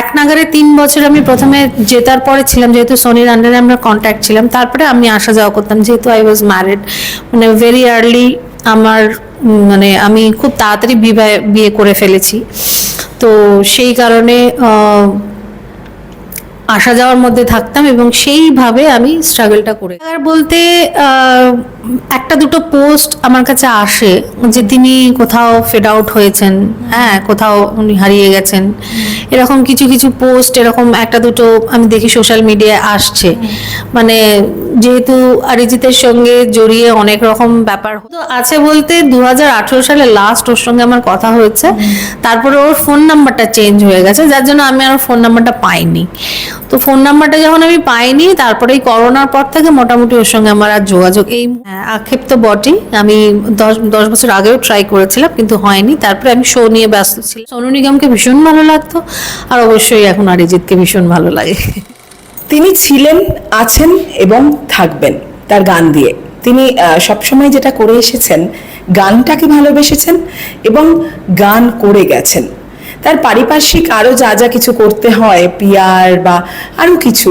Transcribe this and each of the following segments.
এক নাগারে তিন বছর আমি প্রথমে জেতার পরে ছিলাম, যেহেতু সোনির আন্ডারে আমরা কন্ট্যাক্ট ছিলাম, তারপরে আমি আসা যাওয়া করতাম, যেহেতু আই ওয়াজ ম্যারিড মানে ভেরি আর্লি আমার মানে আমি খুব তাড়াতাড়ি বিবাহ, বিয়ে করে ফেলেছি। তো সেই কারণে আসা যাওয়ার মধ্যে থাকতাম এবং সেইভাবে আমি স্ট্রাগলটা করে। আর বলতে একটা দুটো পোস্ট আমার কাছে আসে যে তিনি কোথাও ফেড আউট হয়েছেন হ্যাঁ কোথাও উনি হারিয়ে গেছেন। এরকম কিছু কিছু পোস্ট, এরকম একটা দুটো আমি দেখি সোশ্যাল মিডিয়ায় আসছে। মানে যেহেতু অরিজিতের সঙ্গে জড়িয়ে অনেক রকম ব্যাপার তো আছে বলতে দু হাজার আঠারো সালে লাস্ট ওর সঙ্গে আমার কথা হয়েছে। তারপরে ওর ফোন নাম্বারটা চেঞ্জ হয়ে গেছে, যার জন্য আমি আর ফোন নাম্বারটা পাইনি। তো ফোন নাম্বারটা যখন আমি পাইনি তারপরে এই করোনার পর থেকে মোটামুটি ওর সঙ্গে আমার আর যোগাযোগ এই হ্যাঁ, আক্ষেপ তো বটেই। আমি দশ দশ বছর আগেও ট্রাই করেছিলাম কিন্তু হয়নি। তারপরে আমি শো নিয়ে ব্যস্ত ছিলাম। সোনু নিগমকে ভীষণ ভালো লাগতো আর অবশ্যই এখন অরিজিৎকে ভীষণ ভালো লাগে। তিনি ছিলেন আছেন এবং থাকবেন তার গান দিয়ে। তিনি সবসময় যেটা করে এসেছেন গানটাকে ভালোবেসেছেন এবং গান করে গেছেন। তার পারিপার্শ্বিক আরও যা যা কিছু করতে হয় পিয়ার বা আরও কিছু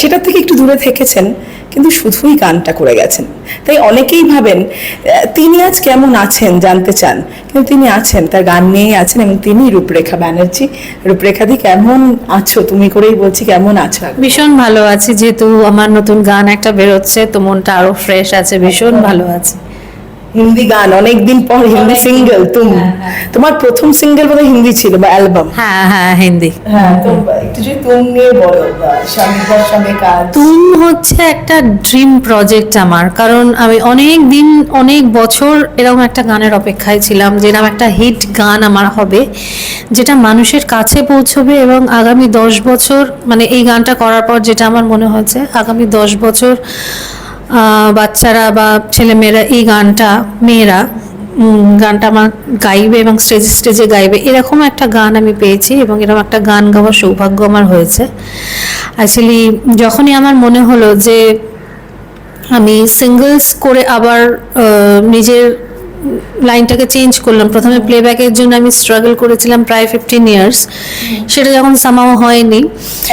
সেটার থেকে একটু দূরে থেকেছেন কিন্তু শুধুই গানটা করে গেছেন। তাই অনেকেই ভাবেন তিনি আজ কেমন আছেন জানতে চান কিন্তু তিনি আছেন তার গান নিয়েই আছেন এবং তিনি রূপরেখা ব্যানার্জি। রূপরেখা দি কেমন আছো? তুমি করেই বলছি কেমন আছো? ভীষণ ভালো আছি যেহেতু আমার নতুন গান একটা বেরোচ্ছে তো মনটা আরও ফ্রেশ আছে ভীষণ ভালো আছে। হিন্দি গান অনেকদিন পর হিন্দি সিঙ্গেল তুম। তোমার প্রথম সিঙ্গেল বোধহয় হিন্দি ছিল বা অ্যালবাম হ্যাঁ হ্যাঁ হিন্দি। হ্যাঁ তো একটু যদি তুম নিয়ে বলো স্বামীর সঙ্গে কাজ। তুম হচ্ছে একটা ড্রিম প্রজেক্ট আমার কারণ আমি অনেক দিন অনেক বছর এরকম একটা গানের অপেক্ষায় ছিলাম যেরকম একটা হিট গান আমার হবে যেটা মানুষের কাছে পৌঁছবে এবং আগামী দশ বছর মানে এই গানটা করার পর যেটা আমার মনে হয়েছে আগামী দশ বছর বাচ্চারা বা ছেলেমেয়েরা, এই গানটা, মেয়েরা গানটা আমার গাইবে এবং স্টেজে স্টেজে গাইবে, এরকম একটা গান আমি পেয়েছি এবং এরকম একটা গান গাওয়ার সৌভাগ্য আমার হয়েছে। অ্যাকচুয়ালি যখনই আমার মনে হলো যে আমি সিঙ্গলস করে আবার নিজের লাইনটাকে চেঞ্জ করলাম। প্রথমে প্লেব্যাকের জন্য আমি স্ট্রাগল করেছিলাম প্রায় ফিফটিন ইয়ার্স সেটা যখন সামাও হয়নি।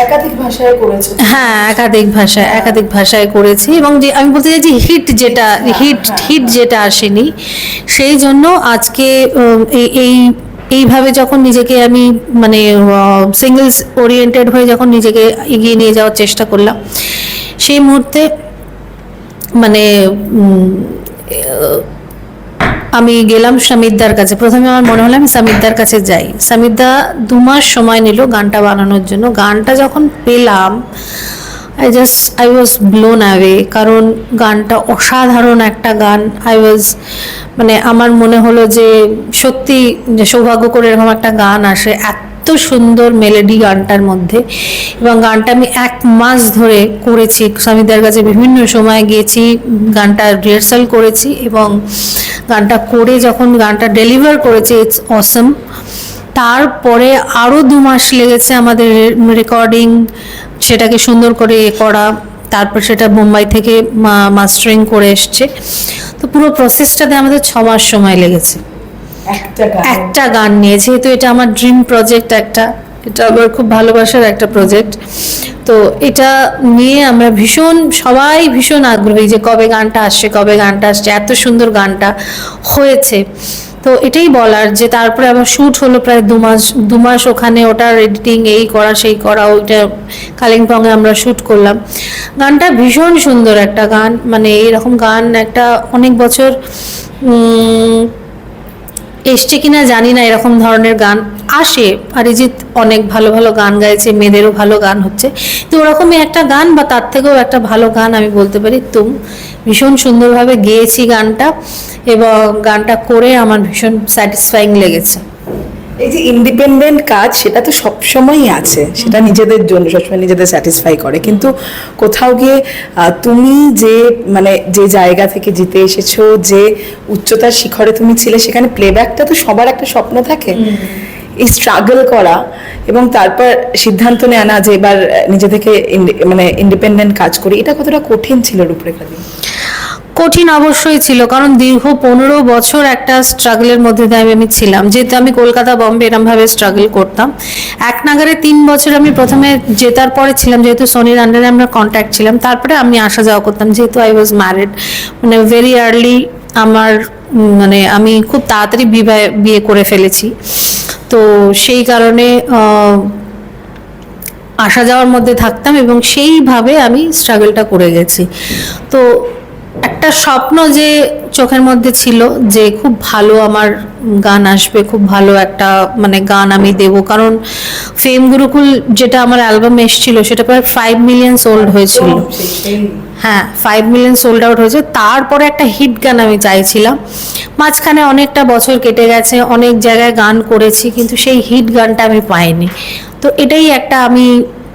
একাধিক ভাষায় করেছ। হ্যাঁ একাধিক ভাষায় একাধিক ভাষায় করেছি এবং যে আমি বলতে চাইছি হিট যেটা হিট হিট যেটা আসেনি সেই জন্য আজকে এই এই এইভাবে যখন নিজেকে আমি মানে সিঙ্গলস ওরিয়েন্টেড হয়ে যখন নিজেকে এগিয়ে নিয়ে যাওয়ার চেষ্টা করলাম সেই মুহূর্তে মানে আমি গেলাম সামিদ্দার কাছে। প্রথমে আমার মনে হলো আমি সামিদ্দার কাছে যাই। সামিদ্দা দু মাস সময় নিল গানটা বানানোর জন্য। গানটা যখন পেলাম I just I was blown away কারণ গানটা অসাধারণ একটা গান। আই ওয়াজ মানে আমার মনে হলো যে সত্যি সৌভাগ্য করে এরকম একটা গান আসে। এত সুন্দর মেলোডি গানটার মধ্যে এবং গানটা আমি এক মাস ধরে করেছি। স্বামীদের কাছে বিভিন্ন সময় গিয়েছি, গানটা রিহার্সাল করেছি এবং গানটা করে যখন গানটা ডেলিভার করেছি ইটস অসম তারপরে আরও দু মাস লেগেছে আমাদের রেকর্ডিং সেটাকে সুন্দর করে এ করা, তারপর সেটা মুম্বাই থেকে মাস্টারিং করে এসছে। তো পুরো প্রসেসটাতে আমাদের ছ মাস সময় লেগেছে। একটা গান। নিয়ে, যেহেতু এটা আমার ড্রিম প্রজেক্ট একটা, এটা আমার খুব ভালোবাসার একটা প্রজেক্ট তো এটা নিয়ে আমরা ভীষণ, সবাই ভীষণ আগ্রহী যে কবে গানটা আসছে, কবে গানটা আসছে, এত সুন্দর গানটা হয়েছে। তো এটাই বলার যে তারপরে আবার শ্যুট হলো প্রায় দু মাস দু মাস ওখানে ওটার এডিটিং এই করা, সেই করা, ওইটা কালিম্পংয়ে আমরা শ্যুট করলাম। গানটা ভীষণ সুন্দর একটা গান মানে এরকম গান একটা অনেক বছর এসছে কিনা জানি না, এরকম ধরনের গান আসে। অরিজিৎ অনেক ভালো ভালো গান গাইছে, মেয়েদেরও ভালো গান হচ্ছে। তো ওরকমই একটা গান বা তার থেকেও একটা ভালো গান আমি বলতে পারি, তুম। ভীষণ সুন্দরভাবে গেয়েছি গানটা এবং গানটা করে আমার ভীষণ স্যাটিসফাইং লেগেছে। এই যে ইন্ডিপেন্ডেন্ট কাজ সেটা তো সবসময়ই আছে। সেটা নিজেদের জন্য সবসময় নিজেদের স্যাটিসফাই করে। কিন্তু কোথাও গিয়ে তুমি যে মানে যে জায়গা থেকে জিতে এসেছ যে উচ্চতার শিখরে তুমি ছিলে সেখানে প্লেব্যাকটা তো সবার একটা স্বপ্ন থাকে। এই স্ট্রাগল করা এবং তারপর সিদ্ধান্ত নেওয়া না যে এবার নিজে থেকে মানে ইন্ডিপেন্ডেন্ট কাজ করি এটা কতটা কঠিন ছিল রূপরেখা দি কঠিন অবশ্যই ছিল, কারণ দীর্ঘ পনেরো বছর একটা স্ট্রাগলের মধ্যে দিয়ে আমি- ছিলাম। যেহেতু আমি কলকাতা, বম্বে এরমভাবে স্ট্রাগল করতাম। এক নাগারে তিন বছর আমি প্রথমে জেতার পরে ছিলাম, যেহেতু সোনির আন্ডারে আমরা কন্ট্যাক্ট ছিলাম। তারপরে আমি আসা যাওয়া করতাম, যেহেতু আই ওয়াজ ম্যারিড মানে ভেরি আর্লি আমার মানে আমি খুব তাড়াতাড়ি বিবাহ, বিয়ে করে ফেলেছি। তো সেই কারণে আসা যাওয়ার মধ্যে থাকতাম এবং সেইভাবে আমি স্ট্রাগলটা করে গেছি। তো একটা স্বপ্ন যে চোখের মধ্যে ছিল যে খুব ভালো আমার গান আসবে খুব ভালো একটা মানে গান আমি দেব। কারণ ফেম গুরুকুল যেটা আমার অ্যালবাম এসেছিল সেটা প্রায় ফাইভ মিলিয়ন সোল্ড হয়েছিল। হ্যাঁ ফাইভ মিলিয়ন সোল্ড আউট হয়েছে। তারপরে একটা হিট গান আমি চাইছিলাম। মাঝখানে অনেকটা বছর কেটে গেছে অনেক জায়গায় গান করেছি কিন্তু সেই হিট গানটা আমি পাইনি। তো এটাই একটা আমি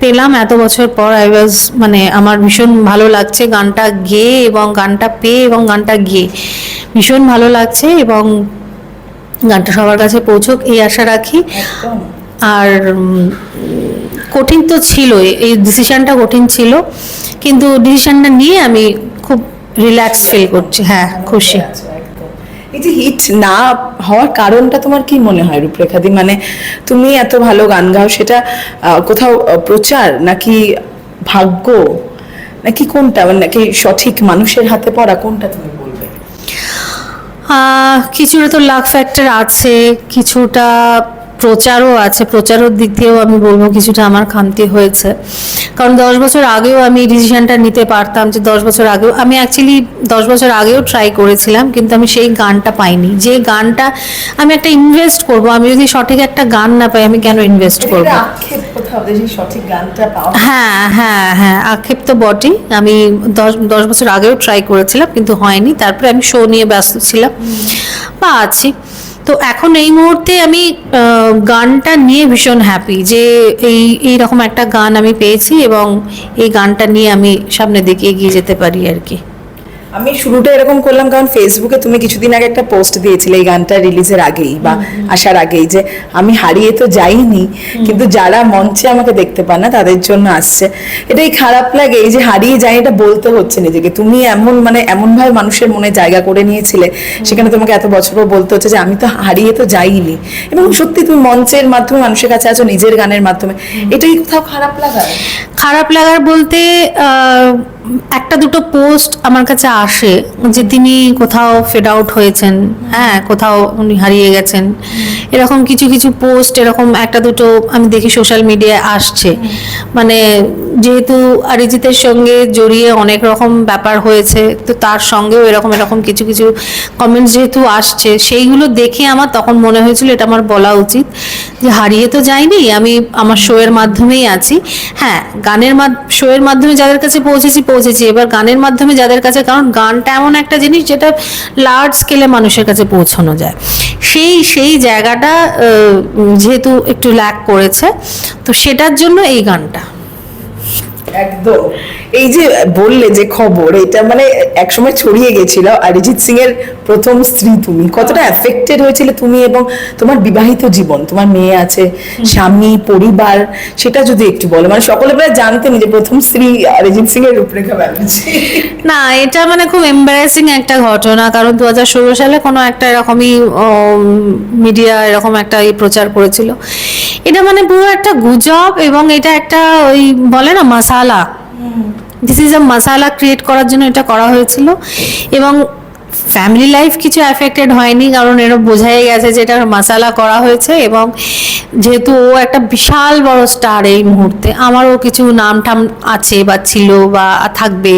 পেলাম এত বছর পর। আই ওয়াজ মানে আমার ভীষণ ভালো লাগছে গানটা গেয়ে এবং গানটা পেয়ে এবং গানটা গেয়ে। ভীষণ ভালো লাগছে এবং গানটা সবার কাছে পৌঁছক এই আশা রাখি। আর কঠিন তো ছিলই এই ডিসিশনটা কঠিন ছিল। কিন্তু ডিসিশনটা নিয়ে আমি খুব রিল্যাক্স ফিল করছি। হ্যাঁ খুশি। আচ্ছা। এই যে হিট না হওয়ার কারণটা তোমার কি মনে হয় রূপরেখাদি মানে তুমি এত ভালো গান গাও, সেটা কোথাও প্রচার নাকি ভাগ্য? নাকি কোনটা? মানে নাকি সঠিক মানুষের হাতে পড়া কোনটা তুমি বলবে? কিছুটা তো লাক ফ্যাক্টর আছে, কিছুটা প্রচারও আছে প্রচারের দিক দিয়েও আমি বলব কিছুটা আমার খামতি হয়েছে। কারণ দশ বছর আগেও আমি ডিসিশনটা নিতে পারতাম যে দশ বছর আগেও আমি অ্যাকচুয়ালি দশ বছর আগেও ট্রাই করেছিলাম কিন্তু আমি সেই গানটা পাইনি। যে গানটা আমি একটা ইনভেস্ট করব আমি যদি সঠিক একটা গান না পাই আমি কেন ইনভেস্ট করব? হ্যাঁ হ্যাঁ হ্যাঁ আক্ষেপ তো বটেই। আমি দশ দশ বছর আগেও ট্রাই করেছিলাম কিন্তু হয়নি। তারপরে আমি শো নিয়ে ব্যস্ত ছিলাম। বা আছি। তো এখন এই মুহূর্তে আমি গানটা নিয়ে ভীষণ হ্যাপি যে এই এই রকম একটা গান আমি পেয়েছি এবং এই গানটা নিয়ে আমি সামনের দিকে এগিয়ে যেতে পারি আর কি। আমি শুরুটা এরকম করলাম কারণ ফেসবুকে তুমি কিছুদিন আগে একটা পোস্ট দিয়েছিলে এই গানটা রিলিজের আগেই বা আসার আগেই যে আমি হারিয়ে তো যাইনি কিন্তু যারা মঞ্চে আমাকে দেখতে পান না তাদের জন্য আসছে। এটাই খারাপ লাগে এই যে হারিয়ে যাই এটা বলতে হচ্ছে নিজেকে। তুমি এমন মানে এমনভাবে মানুষের মনে জায়গা করে নিয়েছিলে সেখানে তোমাকে এত বছর পর বলতে হচ্ছে যে আমি তো হারিয়ে তো যাইনি। এবং সত্যি তুমি মঞ্চের মাধ্যমে মানুষের কাছে আছো নিজের গানের মাধ্যমে এটাই কোথাও খারাপ লাগার? খারাপ লাগার বলতে আহ, একটা দুটো পোস্ট আমার কাছে আসে যে তিনি কোথাও ফেড আউট হয়েছেন হ্যাঁ কোথাও উনি হারিয়ে গেছেন। এরকম কিছু কিছু পোস্ট, এরকম একটা দুটো আমি দেখি সোশ্যাল মিডিয়ায় আসছে। মানে যেহেতু অরিজিতের সঙ্গে জড়িয়ে অনেক রকম ব্যাপার হয়েছে, তো তার সঙ্গেও এরকম এরকম কিছু কিছু কমেন্টস যেহেতু আসছে, সেইগুলো দেখে আমার তখন মনে হয়েছিল এটা আমার বলা উচিত। যে হারিয়ে তো যাইনি, আমি আমার শোয়ের মাধ্যমেই আছি। হ্যাঁ গানের শোয়ের মাধ্যমে যাদের কাছে পৌঁছেছি পৌঁছেছি। এবার গানের মাধ্যমে যাদের কাছে, কারণ গানটা এমন একটা জিনিস যেটা লার্জ স্কেলে মানুষের কাছে পৌঁছানো যায়। সেই সেই জায়গাটা যেহেতু একটু ল্যাক করেছে, তো সেটার জন্য এই গানটা। একদম। এই যে বললে যে খবর এটা মানে একসময় ছড়িয়ে গেছিল। অরিজিৎ সিং এর প্রথম স্ত্রী তুমি কতটা এফেক্টেড হয়েছিল তুমি এবং তোমার বিবাহিত জীবন? তোমার মেয়ে আছে স্বামী পরিবার সেটা যদি একটু বলো। মানে সকলে প্রায় জানতেন যে প্রথম স্ত্রী অরিজিৎ সিং এর রূপরেখা ব্যানার্জি। না এটা মানে খুব এম্বারাসিং একটা ঘটনা কারণ দু ষোলো সালে কোনো একটা এরকমই মিডিয়া এরকম একটা প্রচার করেছিল। এটা মানে পুরো একটা গুজব এবং এটা একটা ওই বলে না মাসালা দিস ইজ আ মাসালা ক্রিয়েট করার জন্য এটা করা হয়েছিল। এবং ফ্যামিলি লাইফ কিছু অ্যাফেক্টেড হয়নি, কারণ এর বোঝাই গেছে যে এটা মাসালা করা হয়েছে এবং যেহেতু ও একটা বিশাল বড় স্টার এই মুহূর্তে, আমারও কিছু নাম টাম আছে বা ছিল বা থাকবে।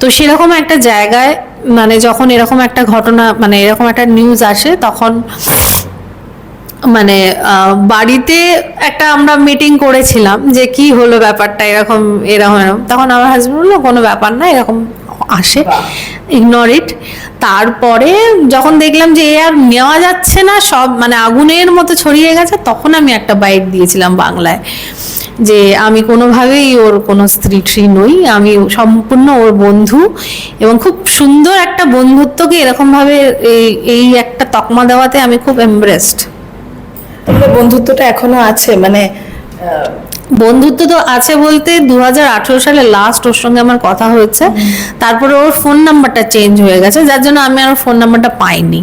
তো সেরকম একটা জায়গায় মানে যখন এরকম একটা ঘটনা মানে এরকম একটা নিউজ আসে, তখন মানে বাড়িতে একটা আমরা মিটিং করেছিলাম যে কি হলো ব্যাপারটা, এরকম এরকম এরকম। তখন আমার হাজবেন্ড বলল, কোনো ব্যাপার না, এরকম আসে। ইগনোর ইট তারপরে যখন দেখলাম যে এ আর নেওয়া যাচ্ছে না, সব মানে আগুনের মতো ছড়িয়ে গেছে, তখন আমি একটা বাইট দিয়েছিলাম বাংলায়। যে আমি কোনোভাবেই ওর কোনো স্ত্রী ট্রি নই, আমি সম্পূর্ণ ওর বন্ধু এবং খুব সুন্দর একটা বন্ধুত্বকে এরকমভাবে এই এই একটা তকমা দেওয়াতে আমি খুব এমব্রেসড তোমাদের বন্ধুত্বটা এখনও আছে? মানে বন্ধুত্ব তো আছে বলতে দু হাজার আঠেরো সালে লাস্ট ওর সঙ্গে আমার কথা হয়েছে। তারপরে ওর ফোন নাম্বারটা চেঞ্জ হয়ে গেছে যার জন্য আমি আর ফোন নাম্বারটা পাইনি।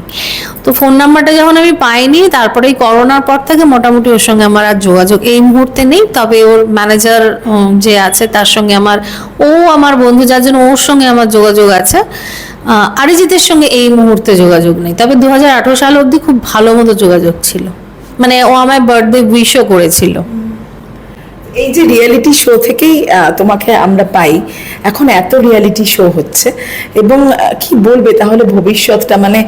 তো ফোন নাম্বারটা যখন আমি পাইনি তারপরে এই করোনার পর থেকে মোটামুটি ওর সঙ্গে আমার আর যোগাযোগ এই মুহূর্তে নেই। তবে ওর ম্যানেজার যে আছে তার সঙ্গে আমার ও আমার বন্ধু যার জন্য ওর সঙ্গে আমার যোগাযোগ আছে। আহ, অরিজিতের সঙ্গে এই মুহূর্তে যোগাযোগ নেই। তবে দু হাজার আঠারো সাল অবধি খুব ভালো মতো যোগাযোগ ছিল। মানে ও আমায় বার্থডে উইশও করেছিল। এই যে রিয়েলিটি শো থেকেই তোমাকে আমরা পাই, এখন এত রিয়েলিটি শো হচ্ছে, এবং কি বলবে তাহলে ভবিষ্যৎটা? মানে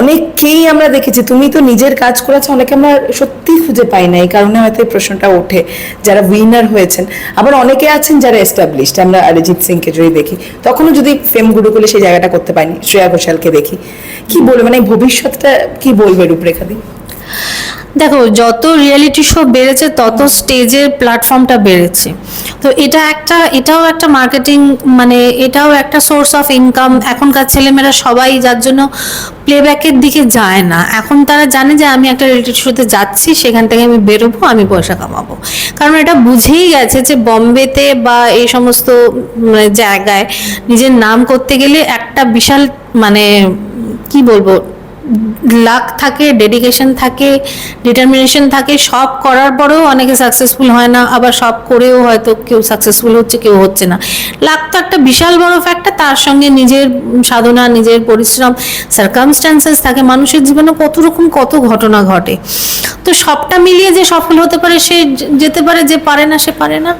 অনেককেই আমরা দেখেছি, তুমি তো নিজের কাজ করেছ, অনেকে আমরা সত্যি খুঁজে পাই না, এই কারণে হয়তো এই প্রশ্নটা ওঠে, যারা উইনার হয়েছেন। আবার অনেকে আছেন যারা এস্টাবলিশড আমরা অরিজিৎ সিংকে যদি দেখি, তখনও যদি ফেম গুরুকুলে সেই জায়গাটা করতে পাইনি শ্রেয়া ঘোষালকে দেখি। কি বলবে? মানে ভবিষ্যৎটা কি বলবে রূপরেখা দি? দেখো, যত রিয়েলিটি শো বেড়েছে, তত স্টেজের প্ল্যাটফর্মটা বেড়েছে। তো এটা একটা, এটাও একটা মার্কেটিং মানে এটাও একটা সোর্স অফ ইনকাম এখনকার ছেলেমেয়েরা সবাই যার জন্য প্লেব্যাকের দিকে যায় না। এখন তারা জানে যে, আমি একটা রিয়েলিটি শোতে যাচ্ছি, সেখান থেকে আমি বেরোবো, আমি পয়সা কামাবো। কারণ এটা বুঝেই গেছে যে, বম্বেতে বা এই সমস্ত জায়গায় নিজের নাম করতে গেলে একটা বিশাল মানে কি বলব লাক থাকে ডেডিকেশন থাকে ডিটারমিনেশন থাকে, সব করার পরেও অনেকে সাকসেসফুল হয় না, আবার সব করেও হয়তো কেউ সাকসেসফুল হচ্ছে, কেউ হচ্ছে না। লাক তো একটা বিশাল বড় ফ্যাক্টর তার সঙ্গে নিজের সাধনা, নিজের পরিশ্রম সার্কামস্ট্যান্সেস থাকে, মানুষের জীবনে কত রকম কত ঘটনা ঘটে। তো সবটা মিলিয়ে যে সফল হতে পারে, সে যেতে পারে, যে পারে না, সে পারে না।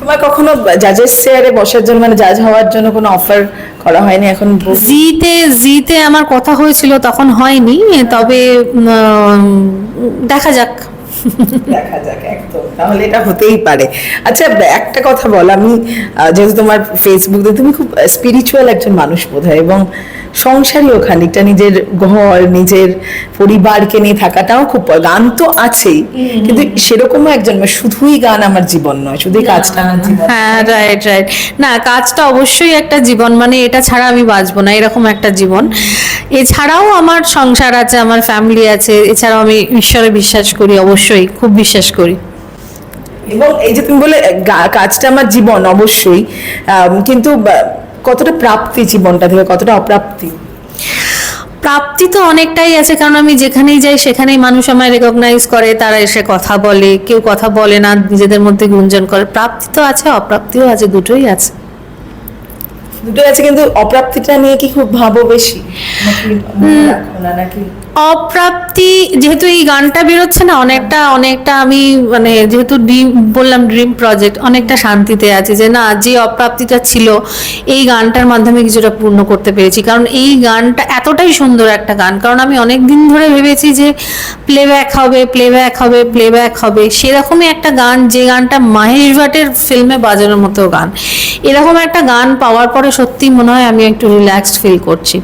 তোমার কখনো জাজেস চেয়ারে বসার জন্য মানে জাজ হওয়ার জন্য কোনো অফার করা হয়নি এখন? জিতে জিতে আমার কথা হয়েছিল, তখন হয়নি, তবে দেখা যাক। দেখা যাক একদম। তাহলে এটা হতেই পারে। আচ্ছা একটা কথা বল আমি যেহেতু তোমার ফেসবুক তুমি খুব স্পিরিচুয়াল একজন মানুষ বোধ এবং সংসারীও খানিকটা নিজের ঘর নিজের পরিবারকে নিয়ে থাকাটাও খুব গান তো আছেই কিন্তু সেরকমও একজন শুধুই গান আমার জীবন নয় শুধুই কাজটা আমার জীবন হ্যাঁ রাইট রাইট না কাজটা অবশ্যই একটা জীবন মানে এটা ছাড়া আমি বাঁচবো না এরকম একটা জীবন। এছাড়াও আমার সংসার আছে আমার ফ্যামিলি আছে এছাড়াও আমি ঈশ্বরে বিশ্বাস করি অবশ্যই। খুব বিশ্বাস করি। এবং এই যে তুমি বলে কাজটা আমার জীবন অবশ্যই। কিন্তু কতটা প্রাপ্তি জীবনটা থেকে কতটা অপ্রাপ্তি? প্রাপ্তি তো অনেকটাই আছে কারণ আমি যেখানেই যাই সেখানেই মানুষ আমায় রেকগনাইজ করে তারা এসে কথা বলে। কেউ কথা বলে না নিজেদের মধ্যে গুঞ্জন করে। প্রাপ্তি তো আছে অপ্রাপ্তিও আছে দুটোই আছে। দুটোই আছে কিন্তু অপ্রাপ্তিটা নিয়ে কি খুব ভাবো বেশি? নাকি? অপ্রাপ্তি, যেহেতু এই গানটা বেরোচ্ছে না, অনেকটা অনেকটা আমি মানে যেহেতু ড্রিম বললাম ড্রিম প্রজেক্ট অনেকটা শান্তিতে আছি যে না, যে অপ্রাপ্তিটা ছিল, এই গানটার মাধ্যমে কিছুটা পূর্ণ করতে পেরেছি। কারণ এই গানটা এতটাই সুন্দর একটা গান, কারণ আমি অনেক দিন ধরে ভেবেছি যে প্লেব্যাক হবে প্লেব্যাক হবে প্লেব্যাক হবে। সেরকমই একটা গান, যে গানটা মাহেশ ভাটের ফিল্মে বাজানোর মতো গান। এরকম একটা গান পাওয়ার পরে সত্যি মনে হয় আমি একটু রিল্যাক্সড ফিল করছি।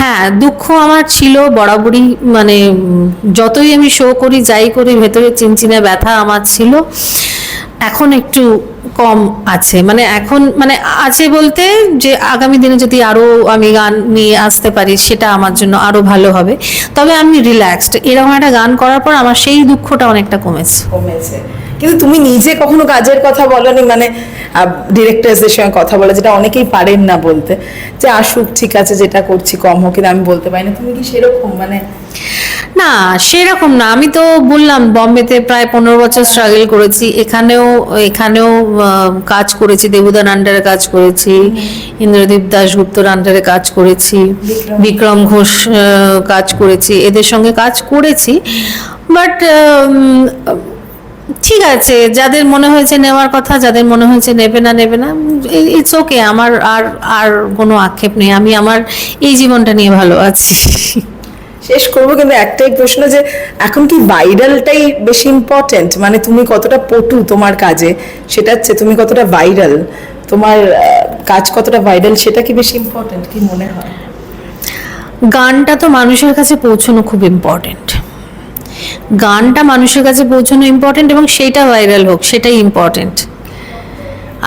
হ্যাঁ দুঃখ আমার ছিল, বরাবরই মানে যতই আমি শো করি, যাই করি, ভেতরে চিনচিনে ব্যথা আমার ছিল। এখন একটু কম আছে। মানে এখন মানে আছে বলতে যে আগামী দিনে যদি আরও আমি গান নিয়ে আসতে পারি, সেটা আমার জন্য আরও ভালো হবে। তবে আমি রিল্যাক্সড এরকম একটা গান করার পর আমার সেই দুঃখটা অনেকটা কমেছে। কমেছে। কিন্তু তুমি নিজে কখনো কাজের কথা বলনি? মানে ডিরেক্টরসদের সঙ্গে কথা বলে যেটা অনেকেই পারেন না বলতে। যে আসুক ঠিক আছে যেটা করছি কম হোক কিন্তু আমি বলতে পারি না। তুমি কি সেরকম? মানে না সেরকম না। আমি তো বললাম বম্বেতে প্রায় পনেরো বছর স্ট্রাগল করেছি। এখানেও এখানেও কাজ করেছি দেবুদার আন্ডারে কাজ করেছি ইন্দ্রদীপ দাশগুপ্তর আন্ডারে কাজ করেছি বিক্রম ঘোষ। কাজ করেছি। এদের সঙ্গে কাজ করেছি। বাট ঠিক আছে যাদের মনে হয়েছে নেওয়ার কথা যাদের মনে হয়েছে নেবে না নেবে না ইটস ওকে আমার আর আর কোনো আক্ষেপ নেই আমি আমার এই জীবনটা নিয়ে ভালো আছি। শেষ করব কিন্তু একটাই প্রশ্ন যে এখন কি ভাইরালটাই বেশি ইম্পর্টেন্ট মানে তুমি কতটা পটু তোমার কাজে? সেটা হচ্ছে তুমি কতটা ভাইরাল? তোমার কাজ কতটা ভাইরাল সেটা কি বেশি ইম্পর্টেন্ট কি মনে হয়? গানটা তো মানুষের কাছে পৌঁছানো খুব ইম্পর্টেন্ট গানটা মানুষের কাছে পৌঁছানো ইম্পর্টেন্ট এবং সেইটা ভাইরাল হোক, সেটাই ইম্পর্টেন্ট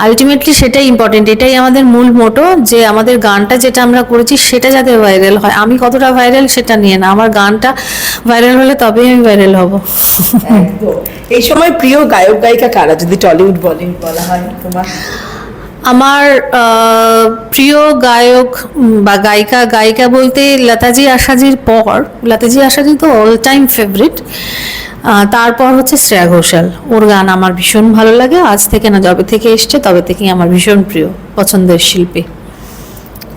আলটিমেটলি সেটাই ইম্পর্টেন্ট এটাই আমাদের মূল মোটো যে আমাদের গানটা যেটা আমরা করেছি সেটা যাতে ভাইরাল হয়। আমি কতটা ভাইরাল সেটা নিয়ে না, আমার গানটা ভাইরাল হলে তবেই আমি ভাইরাল হব। এই সময় প্রিয় গায়ক গায়িকা কারা? যদি টলিউড বলিউড বলা হয়, তোমার? আমার প্রিয় গায়ক বা গায়িকা গায়িকা বলতে লতাজি আশাজির পর, লতাজি আশাজি তো অল টাইম ফেভারিট তারপর হচ্ছে শ্রেয়া ঘোষাল। ওর গান আমার ভীষণ ভালো লাগে, আজ থেকে না যবে থেকে এসছে তবে থেকেই আমার ভীষণ প্রিয়, পছন্দের শিল্পী।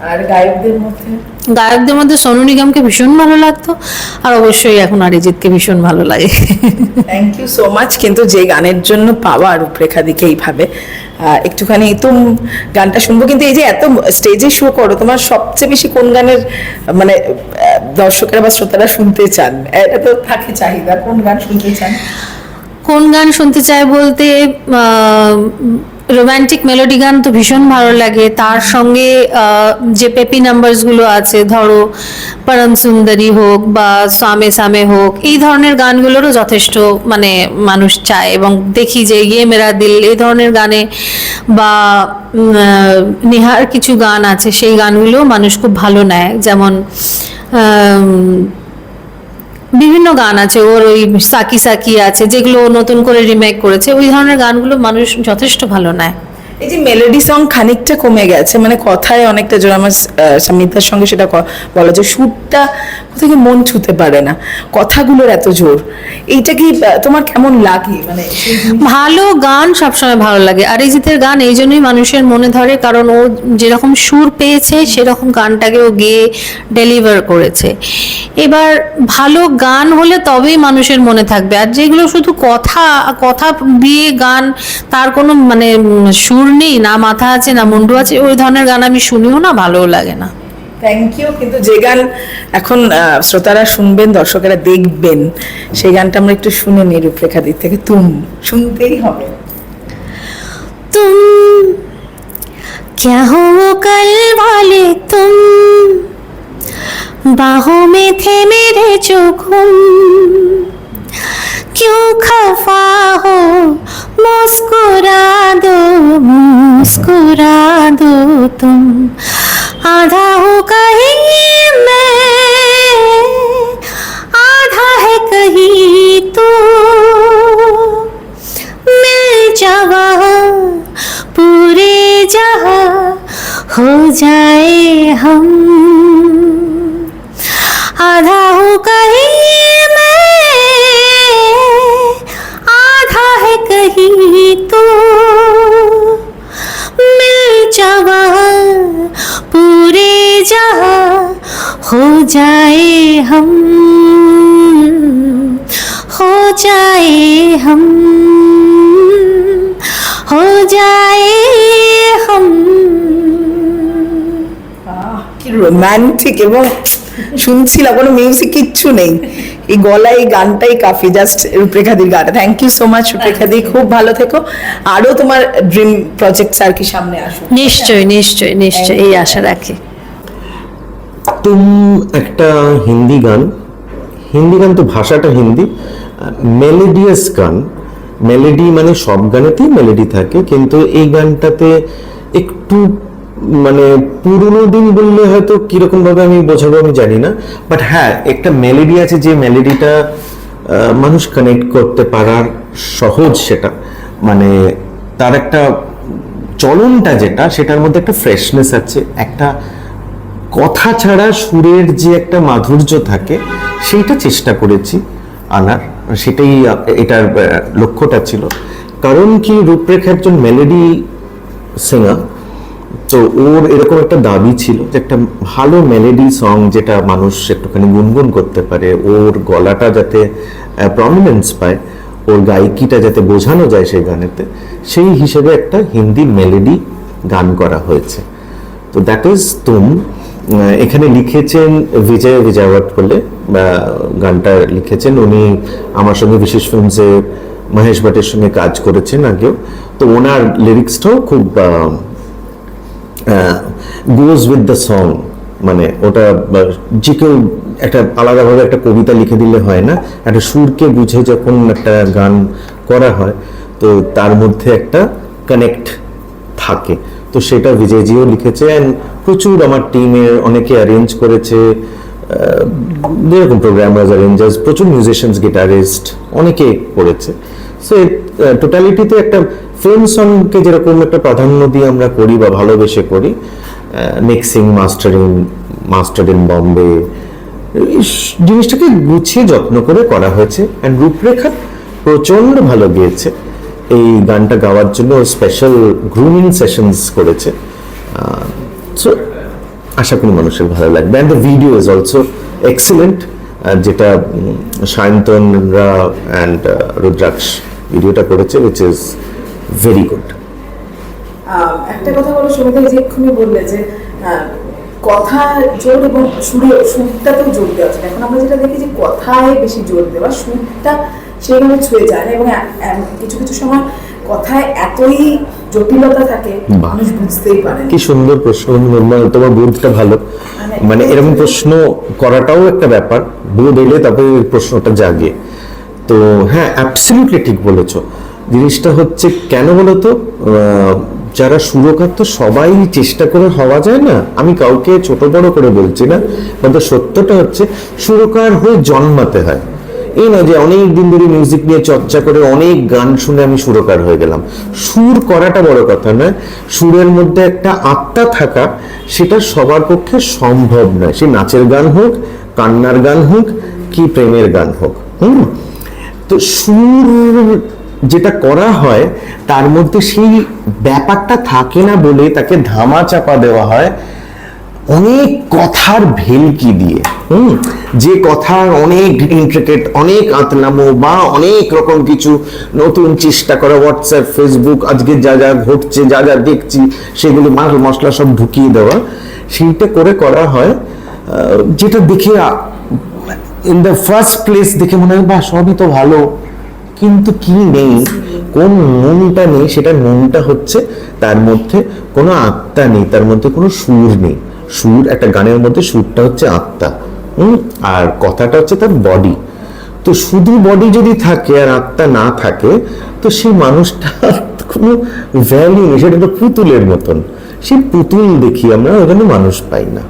আর গায়কদের মধ্যে? গায়কদের মধ্যে সোনু নিগমকে ভীষণ ভালো লাগতো আর অবশ্যই এখন অরিজিৎকে ভীষণ ভালো লাগে। থ্যাংক ইউ সো মাচ কিন্তু যে গানের জন্য পাওয়া রূপরেখা দিকে এইভাবে একটুখানি তুম গানটা শুনব কিন্তু এই যে এত স্টেজে শো করো তোমার সবচেয়ে বেশি কোন গানের মানে দর্শকেরা বা শ্রোতারা শুনতে চান? এটা তো থাকে চাহিদা কোন গান শুনতে চান? কোন গান শুনতে চায় বলতে রোমান্টিক মেলোডি গান তো ভীষণ ভালো লাগে। তার সঙ্গে যে পেপি নাম্বারসগুলো আছে, ধরো পরম সুন্দরী হোক বা সামে সামে হোক, এই ধরনের গানগুলোরও যথেষ্ট মানে মানুষ চায় এবং দেখি যে ইয়ে মেরা দিল, এই ধরনের গানে বা নেহার কিছু গান আছে, সেই গানগুলো মানুষ খুব ভালো নেয়। যেমন বিভিন্ন গান আছে ওর ওই সাকি সাকি আছে যেগুলো নতুন করে রিমেক করেছে ওই ধরনের গানগুলো মানুষ যথেষ্ট ভালো নেয়। এই যে মেলোডি সং খানিকটা কমে গেছে মানে কথায় অনেকটা জোর আমার আহ, সঙ্গে সেটা বলা যে সুরটা থেকে মন ছুতে পারে না। কথাগুলোর এত জোর। এইটা কি তোমার কেমন লাগে? মানে ভালো গান সবসময় ভালো লাগে। অরিজিতের গান এই জন্যই মানুষের মনে ধরে, কারণ ও যেরকম সুর পেয়েছে, সেরকম গানটাকে ও গেয়ে ডেলিভার করেছে। এবার ভালো গান হলে তবেই মানুষের মনে থাকবে। আর যেগুলো শুধু কথা কথা দিয়ে গান, তার কোনো মানে সুর নেই, না মাথা আছে, না মুন্ডু আছে, ওই ধরনের গান আমি শুনিও না, ভালোও লাগে না। থ্যাংক ইউ কিন্তু যে গান এখন আহ, শ্রোতারা শুনবেন দর্শকেরা দেখবেন সেই গানটা আমরা একটু শুনে নিই রূপরেখা দিক থেকে তুম শুনতেই হবে तुम क्या हो वो कल वाले तुम बाहों में थे मेरे जो गुम क्यों खफा हो मुस्कुरा दो मुस्कुरा दो तुम आधा हो कहीं मैं, आधा है कहीं तू। मिल जावा पूरे जहा हो जाए हम। जाए हम हो जाए हम हो जाए हम আহ, কি রোমান্টিক এবং শুনছিলাম কোনো মিউজিক কিচ্ছু নেই এই গলায় এই গানটাই কাফি জাস্ট রূপরেখাদির গানটা থ্যাংক ইউ সো মাচ রূপরেখাদি খুব ভালো থেকো আরো তোমার ড্রিম প্রজেক্ট আর কি সামনে আসুক নিশ্চয় নিশ্চয় নিশ্চয় এই আশা রাখি তুম একটা হিন্দি গান। হিন্দি গান তো ভাষাটা হিন্দি। মেলোডিয়াস গান। মেলোডি মানে সব গানেতেই মেলোডি থাকে, কিন্তু এই গানটাতে একটু মানে পুরোনো দিন বললে হয়তো কীরকম ভাবে আমি বোঝাবো আমি জানি না। বাট হ্যাঁ একটা মেলোডি আছে যে মেলোডিটা মানুষ কানেক্ট করতে পারার সহজ সেটা। মানে তার একটা চলনটা যেটা, সেটার মধ্যে একটা ফ্রেশনেস আছে। একটা কথা ছাড়া সুরের যে একটা মাধুর্য থাকে, সেইটা চেষ্টা করেছি আনার। সেটাই, এটার লক্ষ্যটা ছিল। কারণ কি, রূপরেখা একজন মেলোডি সিঙ্গার তো ওর এরকম একটা দাবি ছিল যে একটা ভালো মেলোডি সং যেটা মানুষ একটুখানি গুনগুন করতে পারে, ওর গলাটা যাতে প্রমিনেন্স পায়, ওর গায়িকিটা যাতে বোঝানো যায় সেই গানেতে, সেই হিসেবে একটা হিন্দি মেলোডি গান করা হয়েছে। তো দ্যাট ইজ তুম। এখানে লিখেছেন বিজয় বিজয়ওয়াট বলে, বা গানটা লিখেছেন। উনি আমার সঙ্গে বিশেষ ফিল্মসে মহেশ ভাটের সঙ্গে কাজ করেছেন আগেও। তো ওনার লিরিক্সটাও খুব গোজ উইথ দ্য সং মানে ওটা যে কেউ একটা আলাদাভাবে একটা কবিতা লিখে দিলে হয় না, একটা সুরকে বুঝে যখন একটা গান করা হয়, তো তার মধ্যে একটা কানেক্ট থাকে। তো সেটা বিজয়জিও লিখেছে অ্যান্ড প্রচুর আমার টিমের অনেকে অ্যারেঞ্জ করেছে যেরকম প্রোগ্রামার্স অ্যারেঞ্জার্স প্রচুর মিউজিশিয়ানস গিটারিস্ট অনেকে করেছে। সো টোটালিটিতে একটা ফিল্ম সংকে যেরকম একটা প্রাধান্য দিয়ে আমরা করি বা ভালোবেসে করি mixing mastering master in Bombay জিনিসটাকে গুছিয়ে যত্ন করে করা হয়েছে অ্যান্ড রূপরেখা প্রচণ্ড ভালো গিয়েছে। এই গানটা গাওয়ার জন্য স্পেশাল গ্রুমিং সেশনস করেছে। সো আশা করি মানুষের ভালো লাগবে। And the video is also excellent যেটা সায়ন্তনরা অ্যান্ড রুদ্রাক্ষ ভিডিওটা করেছে উইচ ইজ ভেরি গুড একটা কথা বলো, সুমিতা যে বললে যে কথা জোর এবং সুরে, সুরটাতেও জোর দেওয়া উচিত এখন আমরা যেটা দেখি যে, কথায় বেশি জোর দেওয়া, সুরটা সেইভাবে ছুঁয়ে যায় না, এবং কিছু কিছু সময় কথায় এতই জটিলতা থাকে মানুষ বুঝতেই পারে কি সুন্দর প্রশ্ন মানে তোমার বোধটা ভালো। মানে এরকম প্রশ্ন করাটাও একটা ব্যাপার। বোধ এলে তারপরে প্রশ্নটা জাগে। তো হ্যাঁ অ্যাবসলিউটলি ঠিক বলেছ। জিনিসটা হচ্ছে কেন বলতো যারা সুরকার তো সবাই চেষ্টা করে হওয়া যায় না। আমি কাউকে ছোট বড় করে বলছি না। কিন্তু সত্যটা হচ্ছে সুরকার হয়ে জন্মাতে হয়। এই নয় যে অনেক দিন ধরে মিউজিক নিয়ে চর্চা করে অনেক গান শুনে আমি সুরকার হয়ে গেলাম। সুর করাটা বড় কথা নয়, সুরের মধ্যে একটা আত্মা থাকা সেটা সবার পক্ষে সম্ভব নয়। সে নাচের গান হোক, কান্নার গান হোক, কি প্রেমের গান হোক, হুম? তো সুর যেটা করা হয়, তার মধ্যে সেই ব্যাপারটা থাকে না বলে তাকে ধামা চাপা দেওয়া হয়, অনেক কথার ভেলকি দিয়ে। হুম। যে কথার অনেক ইন্ট্রিকেট অনেক আতনামো বা অনেক রকম কিছু নতুন চেষ্টা করা হোয়াটসঅ্যাপ ফেসবুক আজকে যা যা ঘটছে, যা যা দেখছি, সেগুলো মাল মশলা সব ঢুকিয়ে দেওয়া। সেইটা করে করা হয় যেটা দেখে ইন দ্য ফার্স্ট প্লেস দেখে মনে হয় বা সবই তো ভালো। কিন্তু কি নেই, কোন নুনটা নেই, সেটা নুনটা হচ্ছে তার মধ্যে কোনো আত্মা নেই, তার মধ্যে কোনো সুর নেই। সুর, একটা গানের মধ্যে সুরটা হচ্ছে আত্মা। আর কথাটা হচ্ছে তার বডি তো শুধু বডি যদি থাকে আর আত্মা না থাকে, তো সেই মানুষটা কোনো ভ্যালু নেই। সেটা তো পুতুলের মতন। সেই পুতুল দেখি আমরা, ওখানে মানুষ পাই না।